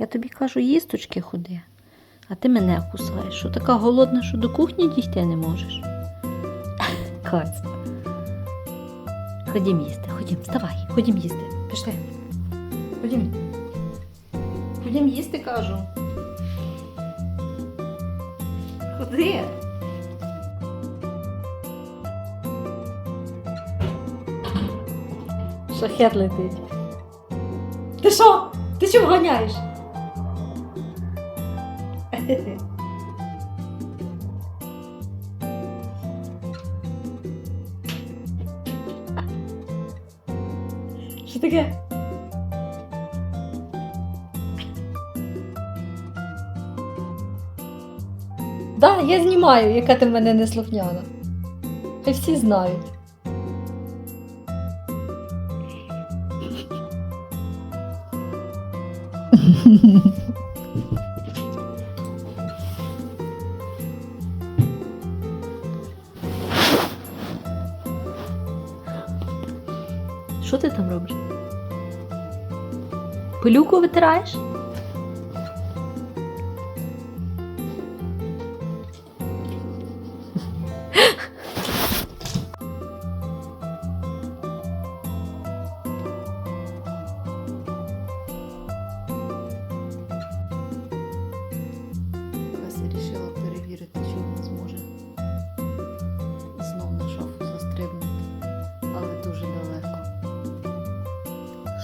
Я тобі кажу, їсточки ходи, а ти мене кусаєш. Що така голодна, що до кухні дійти не можеш? Каць. Ходім їсти, ходім, вставай, ходім їсти. Пішли. Ходім. Ходім їсти, кажу. Ходи. Шахет летить. Ти що? Ти чого ганяєш? Що таке? Да, я знімаю, яка ти в мене неслухняна. Хай всі знають. Що ти там робиш? Пилюку витираєш?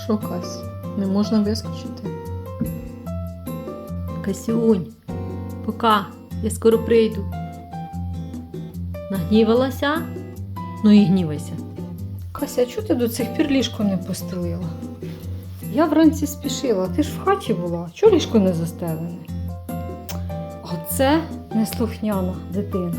Що, Кась, не можна вискочити? Касюнь, пока, я скоро прийду. Нагнівалася? Ну і гнівайся. Кася, а чого ти до цих пір ліжко не постелила? Я вранці спішила, ти ж в хаті була. Чого ліжко не застелене? Оце неслухняна дитина.